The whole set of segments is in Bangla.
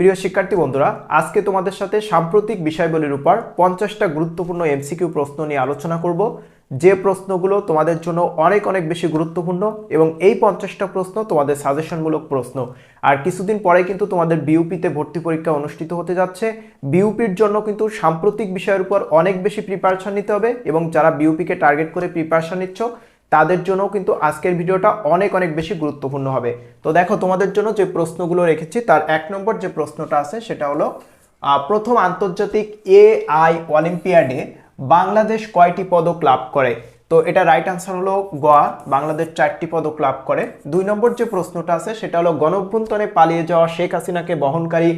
প্রিয় শিক্ষার্থী বন্ধুরা, আজকে তোমাদের সাথে সাম্প্রতিক বিষয়গুলির উপর পঞ্চাশটা গুরুত্বপূর্ণ এমসিকিউ প্রশ্ন নিয়ে আলোচনা করব। যে প্রশ্নগুলো তোমাদের জন্য অনেক অনেক বেশি গুরুত্বপূর্ণ এবং এই পঞ্চাশটা প্রশ্ন তোমাদের সাজেশনমূলক প্রশ্ন। আর কিছুদিন পরে কিন্তু তোমাদের বিউপিতে ভর্তি পরীক্ষা অনুষ্ঠিত হতে যাচ্ছে। বিউপির জন্য কিন্তু সাম্প্রতিক বিষয়ের উপর অনেক বেশি প্রিপারেশন নিতে হবে এবং যারা বিউপিকে টার্গেট করে প্রিপারেশন নিচ্ছ তাদের জন্য কিন্তু আজকের ভিডিওটা অনেক অনেক বেশি গুরুত্বপূর্ণ হবে। তো দেখো, তোমাদের জন্য যে প্রশ্নগুলো রেখেছি, তার এক নম্বর যে প্রশ্নটা আছে, সেটা হলো প্রথম আন্তর্জাতিক এআই অলিম্পিয়াডে বাংলাদেশ কয়টি পদক লাভ করে? তো এটা রাইট আনসার হলো গোয়া, বাংলাদেশ চারটি পদক লাভ করে। দুই নম্বর যে প্রশ্নটা আছে, সেটা হলো, গণঅভ্যন্তরে পালিয়ে যাওয়া শেখ হাসিনাকে বহনকারী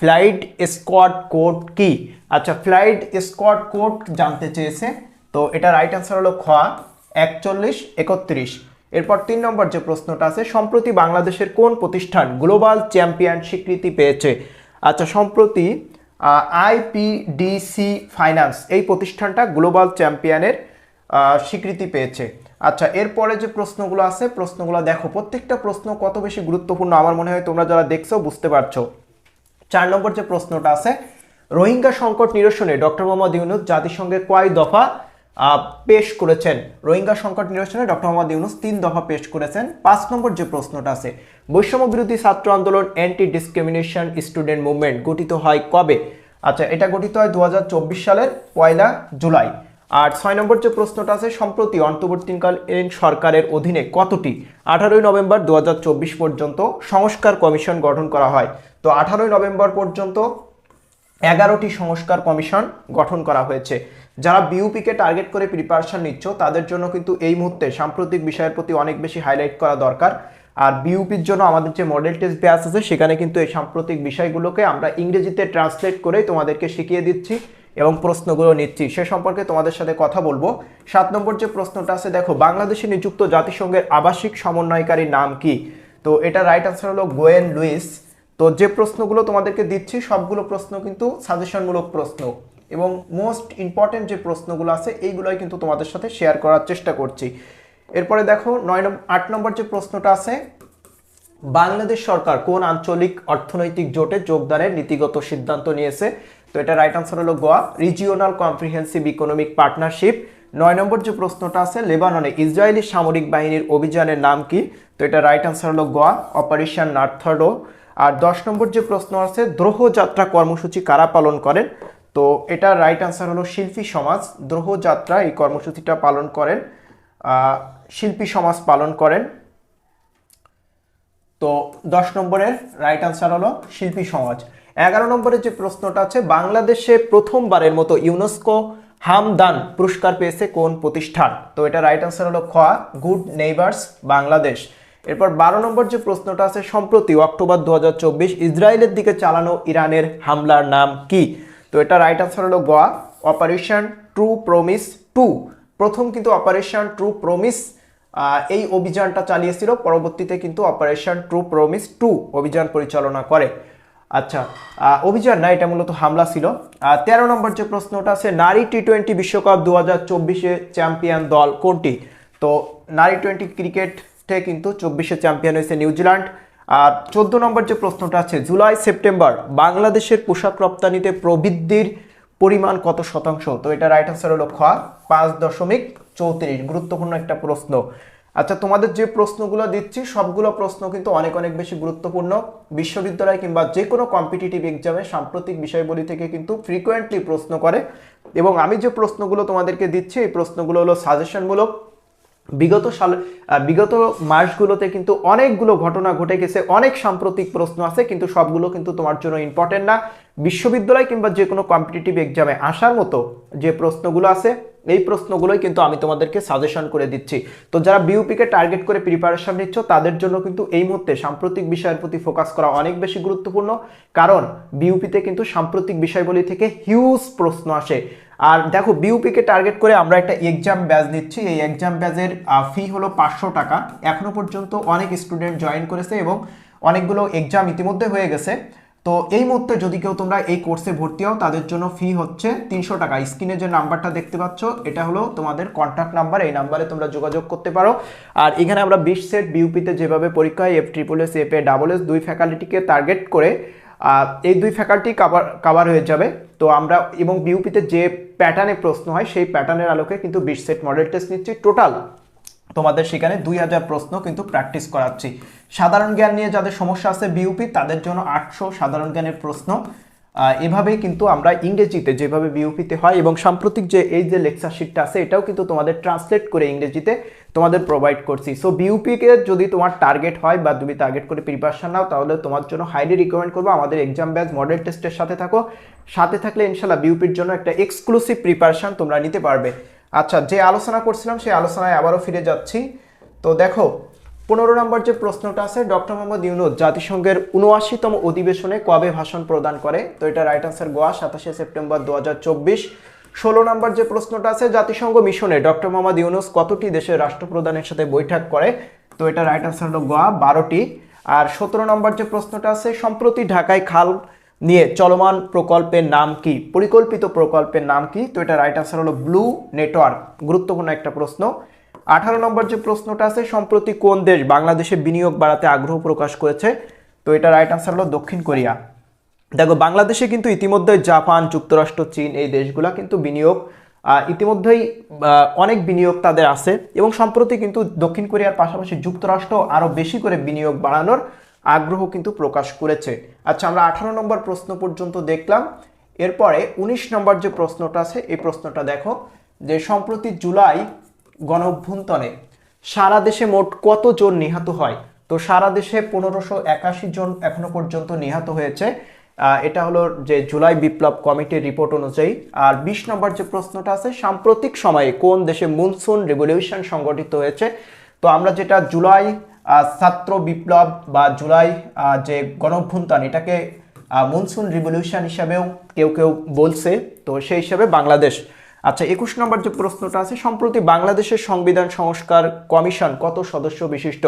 ফ্লাইট স্কোয়াড কোড কি? আচ্ছা ফ্লাইট স্কোয়াড কোড জানতে চেয়েছে। তো এটা রাইট আনসার হলো খ একচল্লিশ, একত্রিশ। এরপর তিন নম্বর যে প্রশ্নটা আছে, সম্প্রতি বাংলাদেশের কোন প্রতিষ্ঠান গ্লোবাল চ্যাম্পিয়ন স্বীকৃতি পেয়েছে? আচ্ছা সম্প্রতি আইপিডিসি ফাইন্যান্স এই প্রতিষ্ঠানটা গ্লোবাল চ্যাম্পিয়নের স্বীকৃতি পেয়েছে। আচ্ছা এরপরে যে প্রশ্নগুলো আছে, প্রশ্নগুলো দেখো। প্রত্যেকটা প্রশ্ন কত বেশি গুরুত্বপূর্ণ আমার মনে হয় তোমরা যারা দেখছ বুঝতে পারছ। চার নম্বর যে প্রশ্নটা আছে, রোহিঙ্গা সংকট নিরসনে ডক্টর মোহাম্মদ ইউনুস জাতিসংঘে কয় দফা পেশ করেছেন। রোহিঙ্গা সংকট নিরসনে ডক্টর মোহাম্মদ ইউনুস তিন দফা পেশ করেছেন। পাঁচ নম্বর যে প্রশ্নটা আছে বৈষম্য বিরোধী ছাত্র আন্দোলন অ্যান্টি ডিসক্রিমিনেশন স্টুডেন্ট মুভমেন্ট গঠিত হয় কবে? আচ্ছা এটা গঠিত হয় দু হাজার চব্বিশ সালের পয়লা জুলাই। আর ছয় নম্বর যে প্রশ্নটা আছে, সম্প্রতি অন্তর্বর্তীকালীন সরকারের অধীনে কতটি? আঠারোই নভেম্বর দু হাজার চব্বিশ পর্যন্ত সংস্কার কমিশন গঠন করা হয়। তো আঠারোই নভেম্বর পর্যন্ত এগারোটি সংস্কার কমিশন গঠন করা হয়েছে। যারা বিউপিকে টার্গেট করে প্রিপারেশন নিচ্ছ, তাদের জন্য কিন্তু এই মুহূর্তে সাম্প্রতিক বিষয়ের প্রতি অনেক বেশি হাইলাইট করা দরকার। আর বিউপির জন্য আমাদের যে মডেল টেস্ট ব্যাচ আছে, সেখানে কিন্তু এই সাম্প্রতিক বিষয়গুলোকে আমরা ইংরেজিতে ট্রান্সলেট করে তোমাদেরকে শিখিয়ে দিচ্ছি এবং প্রশ্নগুলো নিচ্ছি। সে সম্পর্কে তোমাদের সাথে কথা বলব। সাত নম্বর যে প্রশ্নটা আছে, দেখো, বাংলাদেশে নিযুক্ত জাতিসংঘের আবাসিক সমন্বয়কারীর নাম কি? তো এটা রাইট আনসার হলো গোয়েন লুইস। তো যে প্রশ্নগুলো তোমাদেরকে দিচ্ছি, সবগুলো প্রশ্ন কিন্তু সাজেশনমূলক প্রশ্ন এবং মোস্ট ইম্পর্টেন্ট যে প্রশ্নগুলো আছে, এইগুলোই কিন্তু তোমাদের সাথে শেয়ার করার চেষ্টা করছি। এরপরে দেখো, নয় আট নম্বর যে প্রশ্নটা আছে, বাংলাদেশ সরকার কোন আঞ্চলিক অর্থনৈতিক জোটে যোগদানের নীতিগত সিদ্ধান্ত নিয়েছে? তো এটা রাইট আনসার হলো গোয়া। রিজিওনাল কম্প্রিহেন্সিভ ইকোনমিক পার্টনারশিপ নয় নম্বর যে প্রশ্নটা আছে, লেবাননে ইসরায়েলি সামরিক বাহিনীর অভিযানের নাম কি? তো এটা রাইট আনসার হলো গোয়া। অপারেশন নার্থার্ডো আর দশ নম্বর যে প্রশ্ন আছে, দ্রোহ যাত্রা কর্মসূচি কারা পালন করেন? তো এটা রাইট আনসার হলো শিল্পী সমাজ। দ্রোহ যাত্রা এই কর্মসূচিটা পালন করেন শিল্পী সমাজ পালন করেন। তো দশ নম্বরের রাইট আনসার হলো শিল্পী সমাজ। এগারো নম্বরের যে প্রশ্নটা আছে, বাংলাদেশে প্রথমবারের মতো ইউনেস্কো হামদান পুরস্কার পেয়েছে কোন প্রতিষ্ঠান? তো এটা রাইট আনসার হলো খ গুড নেইবার্স বাংলাদেশ। এরপর বারো নম্বর যে প্রশ্নটা আছে, সম্প্রতি অক্টোবর দু হাজার চব্বিশ ইসরায়েলের দিকে চালানো ইরানের হামলার নাম কি? তো এটা রাইট আনসার হলো গোয়া। অপারেশন ট্রু প্রমিস টু প্রথম কিন্তু অপারেশন ট্রু প্রমিস এই অভিযানটা চালিয়েছিল। পরবর্তীতে কিন্তু অপারেশন ট্রু প্রমিস টু অভিযান পরিচালনা করে। আচ্ছা অভিযান না, এটা মূলত হামলা ছিল। তেরো নম্বর যে প্রশ্নটা আছে, নারী টি টোয়েন্টি বিশ্বকাপ দু হাজার চব্বিশে চ্যাম্পিয়ন দল কোনটি? তো নারী টোয়েন্টি ক্রিকেটে কিন্তু চব্বিশে চ্যাম্পিয়ন হয়েছে নিউজিল্যান্ড। আর চোদ্দ নম্বর যে প্রশ্নটা আছে, জুলাই, সেপ্টেম্বর বাংলাদেশের পোশাক রপ্তানিতে প্রবৃদ্ধির পরিমাণ কত শতাংশ? তো এটা রাইট আনসার হলো খ, পাঁচ দশমিক চৌত্রিশ। গুরুত্বপূর্ণ একটা প্রশ্ন। আচ্ছা তোমাদের যে প্রশ্নগুলো দিচ্ছি, সবগুলো প্রশ্ন কিন্তু অনেক অনেক বেশি গুরুত্বপূর্ণ। বিশ্ববিদ্যালয় কিংবা যে কোনো কম্পিটিটিভ এক্সামে সাম্প্রতিক বিষয়বলি থেকে কিন্তু ফ্রিকোয়েন্টলি প্রশ্ন করে। এবং আমি যে প্রশ্নগুলো তোমাদেরকে দিচ্ছি, এই প্রশ্নগুলো হলো সাজেশনমূলক বিগত সাল বিগত মাসগুলোতে কিন্তু অনেকগুলো ঘটনা ঘটে গেছে, অনেক সাম্প্রতিক প্রশ্ন আছে, কিন্তু সবগুলো কিন্তু তোমার জন্য ইম্পর্টেন্ট না। বিশ্ববিদ্যালয় কিংবা যে কোনো কম্পিটিটিভ এক্সামে আসার মতো যে প্রশ্নগুলো আছে এই প্রশ্নগুলোই কিন্তু আমি তোমাদেরকে সাজেশন করে দিচ্ছি। তো যারা বিউপিকে টার্গেট করে প্রিপারেশন নিচ্ছ, তাদের জন্য কিন্তু এই মুহূর্তে সাম্প্রতিক বিষয়ের প্রতি ফোকাস করা অনেক বেশি গুরুত্বপূর্ণ। কারণ বিউপিতে কিন্তু সাম্প্রতিক বিষয়গুলি থেকে হিউজ প্রশ্ন আসে। আর দেখো বিউপিকে টার্গেট করে আমরা একটা এক্সাম ব্যাচ নিচ্ছি। এই এক্সাম ব্যাচের ফি হলো পাঁচশো টাকা। এখনও পর্যন্ত অনেক স্টুডেন্ট জয়েন করেছে এবং অনেকগুলো এক্সাম ইতিমধ্যে হয়ে গেছে। তো এই মুহূর্তে যদি কেউ তোমরা এই কোর্সে ভর্তি হও, তাদের জন্য ফি হচ্ছে তিনশো টাকা। স্ক্রিনে যে নাম্বারটা দেখতে পাচ্ছ, এটা হলো তোমাদের কন্ট্যাক্ট নাম্বার এই নাম্বারে তোমরা যোগাযোগ করতে পারো। আর এখানে আমরা বিশ সেট বিউপিতে যেভাবে পরীক্ষা হয় F triple S F A double S দুই ফ্যাকাল্টিকে টার্গেট করে এই দুই ফ্যাকাল্টি কাভার কাভার হয়ে যাবে। তো আমরা, এবং বিউপিতে যে প্যাটার্নে প্রশ্ন হয়, সেই প্যাটার্নের আলোকে কিন্তু বিশ সেট মডেল টেস্ট নিচ্ছি টোটাল তোমাদের সেখানে দুই হাজার প্রশ্ন কিন্তু প্র্যাকটিস করাচ্ছি। সাধারণ জ্ঞান নিয়ে যাদের সমস্যা আছে বিউপি তাদের জন্য আটশো সাধারণ জ্ঞানের প্রশ্ন। এভাবেই কিন্তু আমরা ইংরেজিতে যেভাবে বিউপিতে হয় এবং সাম্প্রতিক যে এই যে লেকচার শিটটা আছে, এটাও কিন্তু তোমাদের ট্রান্সলেট করে ইংরেজিতে তোমাদের প্রোভাইড করছি। সো বিউপিকে যদি তোমার টার্গেট হয় বা তুমি টার্গেট করে প্রিপারেশন নাও, তাহলে তোমার জন্য হাইলি রিকমেন্ড করব। আমাদের এক্সাম ব্যাচ মডেল টেস্টের সাথে থাকো। সাথে থাকলে ইনশাল্লাহ বিউপির জন্য একটা এক্সক্লুসিভ প্রিপারেশন তোমরা নিতে পারবে। আচ্ছা যে আলোচনা করছিলাম সেই আলোচনায় আবারও ফিরে যাচ্ছি। তো দেখো, পনেরো নম্বর যে প্রশ্নটা আছে, ডক্টর মোহাম্মদ ইউনুস জাতিসংঘের উনআশিতম অধিবেশনে কবে ভাষণ প্রদান করে? তো এটা রাইট আনসার গোয়া, সাতাশে সেপ্টেম্বর দু হাজার চব্বিশ। ষোলো নম্বর যে প্রশ্নটা আছে, জাতিসংঘ মিশনে ডক্টর মোহাম্মদ ইউনুস কতটি দেশের রাষ্ট্রপ্রধানের সাথে বৈঠক করে? তো এটা রাইট আনসার হলো গোয়া, বারোটি। আর সতেরো নম্বর যে প্রশ্নটা আছে, সম্প্রতি ঢাকায় খাল নিয়ে চলমান প্রকল্পের নাম কি? পরিকল্পিত প্রকল্পের নাম কি? তো এটা রাইট আনসার হলো ব্লু নেটওয়ার্ক গুরুত্বপূর্ণ একটা প্রশ্ন। আঠারো নম্বর যে প্রশ্নটা আছে, সম্প্রতি কোন দেশ বাংলাদেশে বিনিয়োগ বাড়াতে আগ্রহ প্রকাশ করেছে? তো এটা রাইট আনসার হলো দক্ষিণ কোরিয়া। দেখো, বাংলাদেশে কিন্তু ইতিমধ্যে জাপান, যুক্তরাষ্ট্র, চীন এই দেশগুলা কিন্তু বিনিয়োগ ইতিমধ্যেই অনেক বিনিয়োগ তাদের আছে এবং সম্প্রতি কিন্তু দক্ষিণ কোরিয়ার পাশাপাশি যুক্তরাষ্ট্র আরও বেশি করে বিনিয়োগ বাড়ানোর আগ্রহ কিন্তু প্রকাশ করেছে। আচ্ছা আমরা আঠারো নম্বর প্রশ্ন পর্যন্ত দেখলাম। এরপরে উনিশ নম্বর যে প্রশ্নটা আছে, এই প্রশ্নটা দেখো যে সম্প্রতি জুলাই গণ অভ্যুত্থানে সারা দেশে মোট কতজন নিহত হয়? তো সারা দেশে পনেরোশো একাশি জন এখনও পর্যন্ত নিহত হয়েছে। এটা হলো যে জুলাই বিপ্লব কমিটির রিপোর্ট অনুযায়ী। আর বিশ নম্বর যে প্রশ্নটা আছে, সাম্প্রতিক সময়ে কোন দেশে মনসুন রেভলিউশন সংগঠিত হয়েছে? তো আমরা যেটা জুলাই ছাত্র বিপ্লব বা জুলাই যে গণঅভ্যুত্থান এটাকে মনসুন রিভলিউশন হিসাবেও কেউ কেউ বলছে। তো সেই হিসাবে বাংলাদেশ। আচ্ছা একুশ নম্বর যে প্রশ্নটা আছে, সম্প্রতি বাংলাদেশের সংবিধান সংস্কার কমিশন কত সদস্য বিশিষ্ট?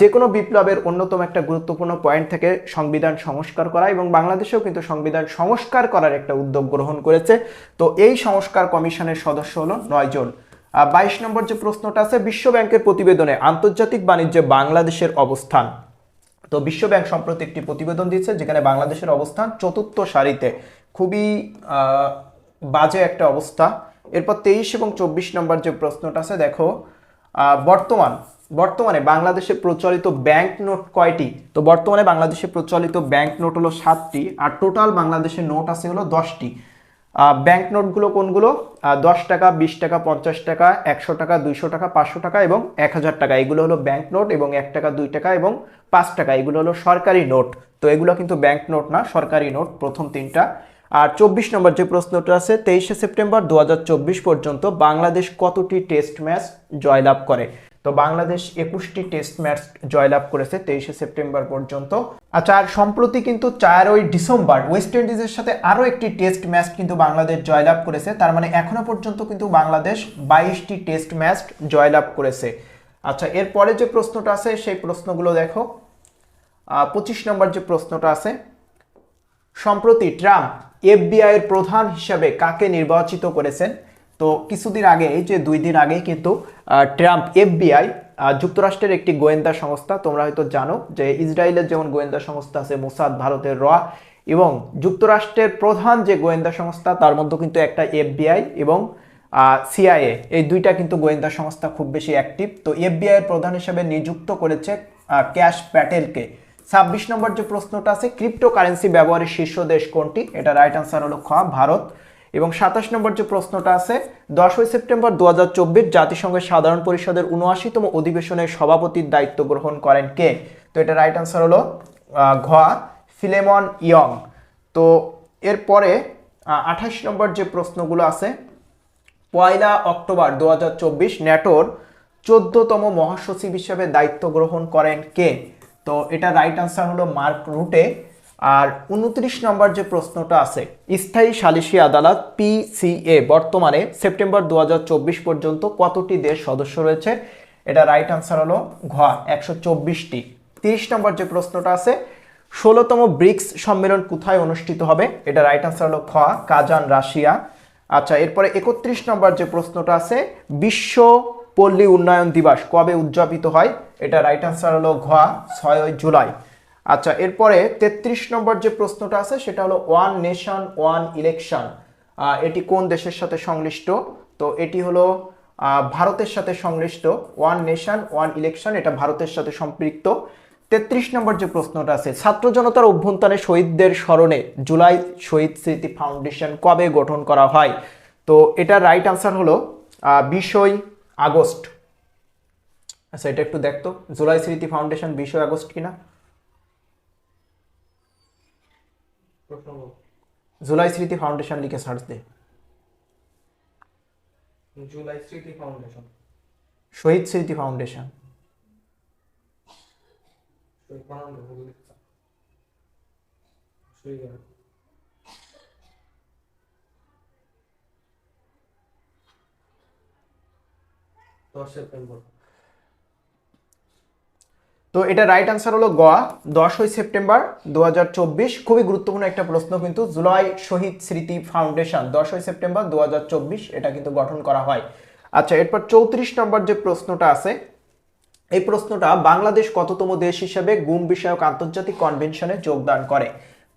যে কোনো বিপ্লবের অন্যতম একটা গুরুত্বপূর্ণ পয়েন্ট থেকে সংবিধান সংস্কার করা এবং বাংলাদেশেও কিন্তু সংবিধান সংস্কার করার একটা উদ্যোগ গ্রহণ করেছে। তো এই সংস্কার কমিশনের সদস্য হলো নয় জন। বাইশ নম্বর যে প্রশ্নটা আছে বিশ্ব ব্যাংকের প্রতিবেদনে আন্তর্জাতিক বাণিজ্যে বাংলাদেশের অবস্থান। তো বিশ্ব ব্যাংক সম্প্রতি একটি প্রতিবেদন দিয়েছে, যেখানে বাংলাদেশের অবস্থান চতুর্থ সারিতে। খুবই বাজে একটা অবস্থা। এরপর তেইশ এবং চব্বিশ নম্বর যে প্রশ্নটা আছে, দেখো বর্তমান, বর্তমানে বাংলাদেশে প্রচলিত ব্যাংক নোট কয়টি? তো বর্তমানে বাংলাদেশে প্রচলিত ব্যাংক নোট হলো সাতটি, আর টোটাল বাংলাদেশের নোট আছে হলো দশটি। ব্যাংক নোটগুলো কোনগুলো? দশ টাকা, বিশ টাকা, পঞ্চাশ টাকা, একশো টাকা, দুইশো টাকা, পাঁচশো টাকা এবং এক হাজার টাকা। এগুলো হলো ব্যাংক নোট এবং এক টাকা, দুই টাকা এবং পাঁচ টাকা। এগুলো হলো সরকারি নোট তো এগুলো কিন্তু ব্যাংক নোট না, সরকারি নোট প্রথম তিনটা। আর চব্বিশ নম্বর যে প্রশ্নটা আছে, তেইশে সেপ্টেম্বর দু হাজার চব্বিশ পর্যন্ত বাংলাদেশ কতটি টেস্ট ম্যাচ জয়লাভ করে? তো বাংলাদেশ একুশটি টেস্ট ম্যাচ জয়লাভ করেছে তেইশে সেপ্টেম্বর পর্যন্ত। আচ্ছা আর সম্প্রতি কিন্তু চারই ডিসেম্বর ওয়েস্ট ইন্ডিজের সাথে আরও একটি টেস্ট ম্যাচ কিন্তু বাংলাদেশ জয়লাভ করেছে। তার মানে এখনও পর্যন্ত কিন্তু বাংলাদেশ বাইশটি টেস্ট ম্যাচ জয়লাভ করেছে। আচ্ছা এরপরে যে প্রশ্নটা আছে, সেই প্রশ্নগুলো দেখো। পঁচিশ নম্বর যে প্রশ্নটা আছে, সম্প্রতি ট্রাম্প এফবিআই এর প্রধান হিসাবে কাকে নির্বাচিত করেছেন? তো কিছুদিন আগে, এই যে দুই দিন আগে কিন্তু ট্রাম্প এফবিআই যুক্তরাষ্ট্রের একটি গোয়েন্দা সংস্থা, তোমরা হয়তো জানো যে ইসরায়েলের যেমন গোয়েন্দা সংস্থা আছে মোসাদ, ভারতের র এবং যুক্তরাষ্ট্রের প্রধান যে গোয়েন্দা সংস্থা, তার মধ্যে কিন্তু একটা এফবিআই এবং সিআইএ। এই দুইটা কিন্তু গোয়েন্দা সংস্থা খুব বেশি অ্যাক্টিভ তো এফবিআই এর প্রধান হিসেবে নিযুক্ত করেছে ক্যাশ প্যাটেলকে। ছাব্বিশ নম্বর যে প্রশ্নটা আছে ক্রিপ্টোকারেন্সি ব্যবহারের শীর্ষ দেশ কোনটি? এটা রাইট আনসার হলো খ, ভারত। এবং সাতাশ নম্বর যে প্রশ্নটা আছে দশই সেপ্টেম্বর দু হাজার চব্বিশ জাতিসংঘের সাধারণ পরিষদের উনআশিতম অধিবেশনের সভাপতির দায়িত্ব গ্রহণ করেন কে? তো এটা রাইট আনসার হলো আহ, ঘ ফিলেমন ইয়ং। তো এরপরে আঠাশ নম্বর যে প্রশ্নগুলো আছে পয়লা অক্টোবর দু হাজার চব্বিশ ন্যাটোর চোদ্দতম মহাসচিব হিসেবে দায়িত্ব গ্রহণ করেন কে? তো এটা রাইট আনসার হলো মার্ক রুটে। আর উনত্রিশ নম্বর যে প্রশ্নটা আছে, স্থায়ী সালিসি আদালত পিসিএ বর্তমানে সেপ্টেম্বর দু হাজার চব্বিশ পর্যন্ত কতটি দেশ সদস্য রয়েছে? এটা রাইট আনসার হলো ঘ, একশো চব্বিশটি। তিরিশ নম্বর যে প্রশ্নটা আছে, ষোলোতম ব্রিক্স সম্মেলন কোথায় অনুষ্ঠিত হবে? এটা রাইট আনসার হলো খ কাজান, রাশিয়া। আচ্ছা এরপরে একত্রিশ নম্বর যে প্রশ্নটা আছে, বিশ্ব পল্লী উন্নয়ন দিবস কবে উদযাপিত হয়? এটা রাইট আনসার হলো ঘ ছয় জুলাই। আচ্ছা এরপরে তেত্রিশ নম্বর যে প্রশ্নটা আছে, সেটা হলো ওয়ান নেশন, ওয়ান ইলেকশন। এটি কোন দেশের সাথে সংশ্লিষ্ট? তো এটি হলো ভারতের সাথে সংশ্লিষ্ট। ওয়ান নেশন, ওয়ান ইলেকশন, এটা ভারতের সাথে সম্পৃক্ত। তেত্রিশ নম্বর যে প্রশ্নটা আছে, ছাত্র জনতার অভ্যন্তরে শহীদদের স্মরণে জুলাই শহীদ স্মৃতি ফাউন্ডেশন কবে গঠন করা হয়? তো এটার রাইট আনসার হলো বিশই আগস্ট। আচ্ছা এটা একটু দেখতো জুলাই স্মৃতি ফাউন্ডেশন বিশই আগস্ট কিনা প্রশ্ন বল। জুলাই স্মৃতি ফাউন্ডেশন লিখে সার্চ দে। জুলাই স্মৃতি ফাউন্ডেশন। শহীদ স্মৃতি ফাউন্ডেশন। দশ সেপ্টেম্বর। তো এটা রাইট আনসার হলো গোয়া। দশই সেপ্টেম্বর দু হাজার চব্বিশ। খুবই গুরুত্বপূর্ণ একটা প্রশ্ন কিন্তু, জুলাই শহীদ স্মৃতি ফাউন্ডেশন দশই সেপ্টেম্বর দু হাজার চব্বিশ, এটা কিন্তু গঠন করা হয়। আচ্ছা এরপর চৌত্রিশ নম্বর যে প্রশ্নটা আছে, এই প্রশ্নটা বাংলাদেশ কততম দেশ হিসেবে গুম বিষয়ক আন্তর্জাতিক কনভেনশনে যোগদান করে?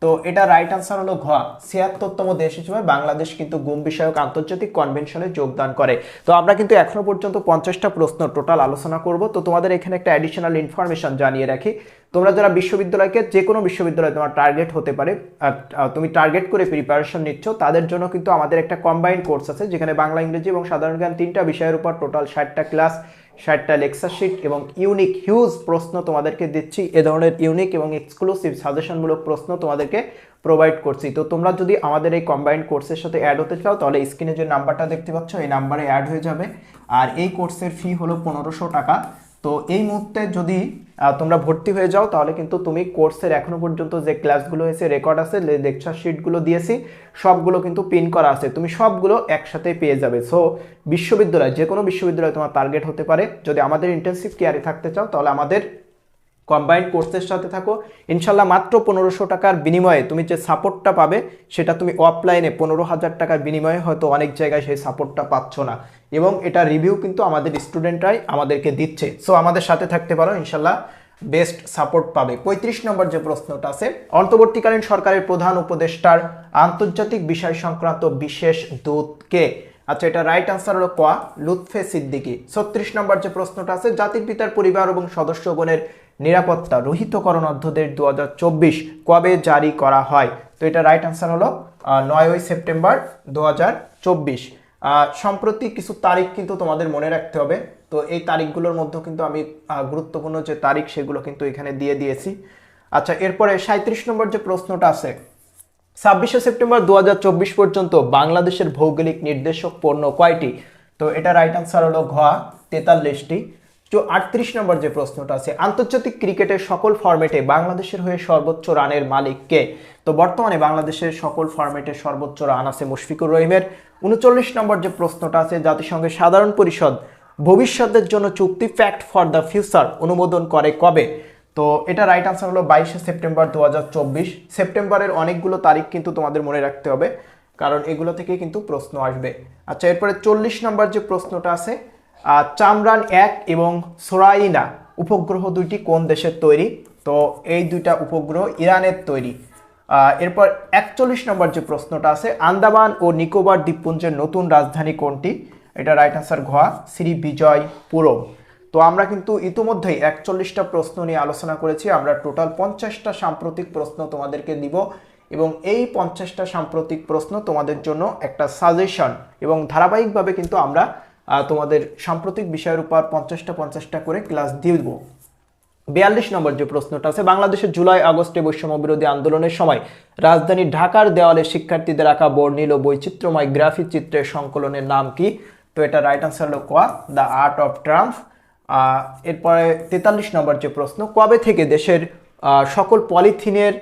তো এটা রাইট আনসার হলো ঘ। ছিয়াত্তরতম দেশ হিসেবে বাংলাদেশ কিন্তু গুম বিষয়ক আন্তর্জাতিক কনভেনশনে যোগদান করে। তো আমরা কিন্তু এখনও পর্যন্ত পঞ্চাশটা প্রশ্ন টোটাল আলোচনা করব। তো তোমাদের এখানে একটা অ্যাডিশনাল ইনফরমেশন জানিয়ে রাখি। তোমরা যারা বিশ্ববিদ্যালয়কে যে কোনো বিশ্ববিদ্যালয়ে তোমার টার্গেট হতে পারে তুমি টার্গেট করে প্রিপারেশন নিচ্ছ, তাদের জন্য কিন্তু আমাদের একটা কম্বাইন্ড কোর্স আছে, যেখানে বাংলা, ইংরেজি এবং সাধারণ জ্ঞান তিনটা বিষয়ের উপর টোটাল ষাটটা ক্লাস ষাটটা লেকচার শিট এবং ইউনিক হিউজ প্রশ্ন তোমাদেরকে দিচ্ছি। এ ধরনের ইউনিক এবং এক্সক্লুসিভ সাজেশনমূলক প্রশ্ন তোমাদেরকে প্রোভাইড করছি। তো তোমরা যদি আমাদের এই কম্বাইন্ড কোর্সের সাথে অ্যাড হতে চাও, তাহলে স্ক্রিনে যে নাম্বারটা দেখতে পাচ্ছ, এই নাম্বারে অ্যাড হয়ে যাবে। আর এই কোর্সের ফি হলো পনেরোশো টাকা। তো এই মুহূর্তে যদি তোমরা ভর্তি হয়ে যাও, তাহলে কিন্তু তুমি কোর্সের এখনও পর্যন্ত যে ক্লাসগুলো হয়েছে রেকর্ড আছে লেকচার শিটগুলো দিয়েছি, সবগুলো কিন্তু পিন করা আছে। তুমি সবগুলো একসাথে পেয়ে যাবে। সো বিশ্ববিদ্যালয় যে কোনো বিশ্ববিদ্যালয়ে তোমার টার্গেট হতে পারে। যদি আমাদের ইন্টার্নশিপ কেয়ারে থাকতে চাও, তাহলে আমাদের কম্বাইন্ড কোর্সের সাথে থাকো। ইনশাল্লাহ মাত্র পনেরোশো টাকার বিনিময়ে তুমি যে সাপোর্টটা পাবে, সেটা তুমি অফলাইনে পনেরো হাজার টাকার বিনিময়ে হয়তো অনেক জায়গায় সেই সাপোর্টটা পাচ্ছ না। এবং এটা রিভিউ কিন্তু আমাদের স্টুডেন্টরাই আমাদেরকে দিচ্ছে। সো আমাদের সাথে থাকতে পারো, ইনশাল্লাহ বেস্ট সাপোর্ট পাবে। পঁয়ত্রিশ নম্বর যে প্রশ্নটা আছে, অন্তর্বর্তীকালীন সরকারের প্রধান উপদেষ্টার আন্তর্জাতিক বিষয় সংক্রান্ত বিশেষ দূতকে আচ্ছা এটা রাইট আনসার হলো কোয়া লুৎফে সিদ্দিকি। ছত্রিশ নম্বর যে প্রশ্নটা আছে, জাতির পিতার পরিবার এবং সদস্যগণের নিরাপত্তা রহিতকরণ অধ্যাদেশ দু কবে জারি করা হয়? তো এটা রাইট আনসার হলো নয়ই সেপ্টেম্বর দু হাজার চব্বিশ সম্প্রতি কিছু তারিখ কিন্তু তোমাদের মনে রাখতে হবে। তো এই তারিখগুলোর মধ্যে কিন্তু আমি গুরুত্বপূর্ণ যে তারিখ সেগুলো কিন্তু এখানে দিয়ে দিয়েছি। আচ্ছা এরপরে সাঁত্রিশ নম্বর যে প্রশ্নটা আছে, ছাব্বিশে সেপ্টেম্বর দু হাজার চব্বিশ পর্যন্ত বাংলাদেশের ভৌগোলিক নির্দেশক পণ্য কয়টি? তো এটা রাইট আনসার হলো ঘ, তেতাল্লিশটি। তো আটত্রিশ নম্বর যে প্রশ্নটা আছে, আন্তর্জাতিক ক্রিকেটের সকল ফরম্যাটে বাংলাদেশের হয়ে সর্বোচ্চ রানের মালিক কে? তো বর্তমানে বাংলাদেশের সকল ফরম্যাটে সর্বোচ্চ রান আছে মুশফিকুর রহিমের। উনচল্লিশ নম্বর যে প্রশ্নটা আছে, জাতিসংঘের সাধারণ পরিষদ ভবিষ্যতের জন্য চুক্তি ফ্যাক্ট ফর দ্য ফিউচার অনুমোদন করে কবে? তো এটা রাইট আনসার হলো বাইশে সেপ্টেম্বর দু হাজার চব্বিশ। সেপ্টেম্বরের অনেকগুলো তারিখ কিন্তু তোমাদের মনে রাখতে হবে, কারণ এগুলো থেকে কিন্তু প্রশ্ন আসবে। আচ্ছা এরপরে চল্লিশ নম্বর যে প্রশ্নটা আছে চামরান এক এবং সোরাইনা উপগ্রহ দুইটি কোন দেশের তৈরি? তো এই দুইটা উপগ্রহ ইরানের তৈরি। এরপর একচল্লিশ নম্বর যে প্রশ্নটা আছে, আন্দামান ও নিকোবর দ্বীপপুঞ্জের নতুন রাজধানী কোনটি? এটা রাইট আনসার ঘোয়া শ্রী বিজয় পুরম তো আমরা কিন্তু ইতিমধ্যেই একচল্লিশটা প্রশ্ন নিয়ে আলোচনা করেছি, আমরা টোটাল পঞ্চাশটা সাম্প্রতিক প্রশ্ন তোমাদেরকে দিব এবং এই পঞ্চাশটা সাম্প্রতিক প্রশ্ন তোমাদের জন্য একটা সাজেশন এবং ধারাবাহিকভাবে কিন্তু আমরা তোমাদের সাম্প্রতিক বিষয়ের উপর পঞ্চাশটা পঞ্চাশটা করে ক্লাস দিয়ে দেবো। বিয়াল্লিশ নম্বর যে প্রশ্নটা আছে বাংলাদেশের জুলাই, আগস্টে বৈষম্য বিরোধী আন্দোলনের সময় রাজধানী ঢাকার দেওয়ালে শিক্ষার্থীদের আঁকা বর্ণিল ও বৈচিত্র্যময় গ্রাফিক চিত্রের সংকলনের নাম কি? তো এটা রাইট আনসার হলো কোয়া দ্য আর্ট অফ ট্রাম্প এরপরে তেতাল্লিশ নম্বর যে প্রশ্ন, কবে থেকে দেশের সকল পলিথিনের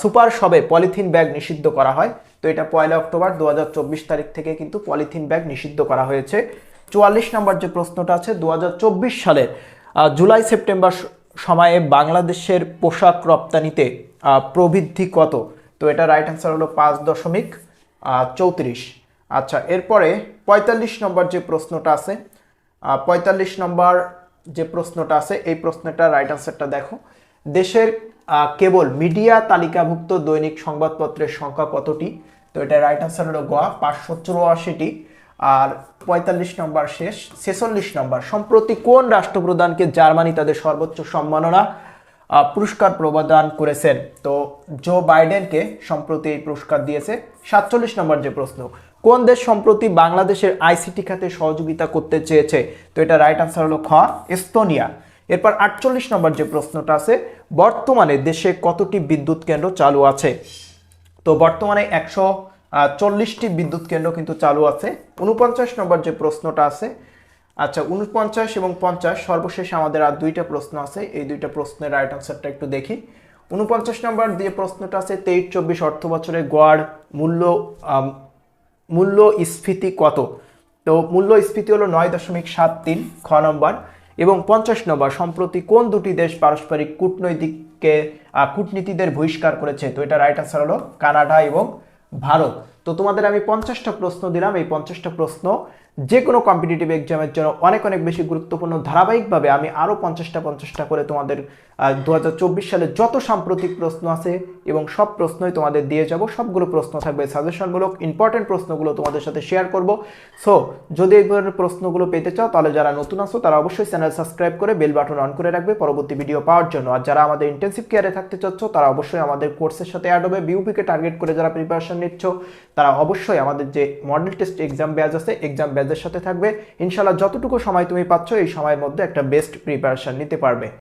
সুপার শবে পলিথিন ব্যাগ নিষিদ্ধ করা হয়? তো এটা পয়লা অক্টোবর দু হাজার চব্বিশ তারিখ থেকে কিন্তু পলিথিন ব্যাগ নিষিদ্ধ করা হয়েছে। চুয়াল্লিশ নম্বর যে প্রশ্নটা আছে, দু সালের জুলাই সেপ্টেম্বর সময়ে বাংলাদেশের পোশাক রপ্তানিতে প্রবৃদ্ধি কত? তো এটা রাইট অ্যান্সার হলো পাঁচ দশমিক চৌত্রিশ। আচ্ছা এরপরে পঁয়তাল্লিশ নম্বর যে প্রশ্নটা আছে পঁয়তাল্লিশ নম্বর যে প্রশ্নটা আছে, এই প্রশ্নটা রাইট আনসারটা দেখো। দেশের কেবল মিডিয়া তালিকাভুক্ত দৈনিক সংবাদপত্রের সংখ্যা কতটি? তো এটা রাইট আনসার হলো গোয়া, পাঁচশো চুরাশিটি। আর পঁয়তাল্লিশ নম্বর শেষ, ছেচল্লিশ নম্বর। সম্প্রতি কোন রাষ্ট্রপ্রধানকে জার্মানি তাদের সর্বোচ্চ সম্মাননা পুরস্কার প্রদান করেছেন? তো জো বাইডেনকে সম্প্রতি এই পুরস্কার দিয়েছে। সাতচল্লিশ নম্বর যে প্রশ্ন, কোন দেশ সম্প্রতি বাংলাদেশের আইসিটি খাতে সহযোগিতা করতে চেয়েছে? তো এটা রাইট আনসার হলো খ, এস্তোনিয়া। এরপর আটচল্লিশ নম্বর যে প্রশ্নটা আছে, বর্তমানে দেশে কতটি বিদ্যুৎ কেন্দ্র চালু আছে? তো বর্তমানে একশো চল্লিশটি বিদ্যুৎ কেন্দ্র কিন্তু চালু আছে। উনপঞ্চাশ নম্বর যে প্রশ্নটা আছে আচ্ছা উনপঞ্চাশ এবং পঞ্চাশ, সর্বশেষ আমাদের আর দুইটা প্রশ্ন আছে। এই দুইটা প্রশ্নের রাইট আনসারটা একটু দেখি। উনপঞ্চাশ নম্বর যে প্রশ্নটা আছে, তেইশ চব্বিশ অর্থ বছরে গড় মূল্য মূল্য স্ফীতি কত? তো মূল্য স্ফীতি হলো নয় দশমিক সাত তিন, খ নম্বর। এবং পঞ্চাশ নম্বর, সম্প্রতি কোন দুটি দেশ পারস্পরিক কূটনৈতিককে কূটনীতিদের বহিষ্কার করেছে? তো এটা রাইট আনসার হলো কানাডা এবং ভারত। তো তোমাদের আমি পঞ্চাশটা প্রশ্ন দিলাম। এই পঞ্চাশটা প্রশ্ন যে কোনো কম্পিটিটিভ এক্সামের জন্য অনেক অনেক বেশি গুরুত্বপূর্ণ ধারাবাহিকভাবে আমি আরও পঞ্চাশটা পঞ্চাশটা করে তোমাদের দু সালে যত সাম্প্রতিক প্রশ্ন আছে এবং সব প্রশ্নই তোমাদের দিয়ে যাব, সবগুলো প্রশ্ন থাকবে সাজেশনমূলক ইম্পর্টেন্ট প্রশ্নগুলো তোমাদের সাথে শেয়ার করব। সো যদি এই ধরনের প্রশ্নগুলো পেতে চাও, তাহলে যারা নতুন আছো, তারা অবশ্যই চ্যানেল সাবস্ক্রাইব করে বেল বাটন অন করে রাখবে পরবর্তী ভিডিও পাওয়ার জন্য। আর যারা আমাদের ইন্টেন্সিভ কেয়ারে থাকতে চাচ্ছ, তারা অবশ্যই আমাদের কোর্সের সাথে অ্যাড হবে। বিউপিকে টার্গেট করে যারা প্রিপারেশন নিচ্ছ, তারা অবশ্যই আমাদের যে মডেল টেস্ট এক্সাম ব্যাচ আছে এক্সাম ব্যাচের সাথে থাকবে। ইনশাল্লাহ যতটুকু সময় তুমি পাচ্ছ, এই সময়ের মধ্যে একটা বেস্ট প্রিপারেশন নিতে পারবে।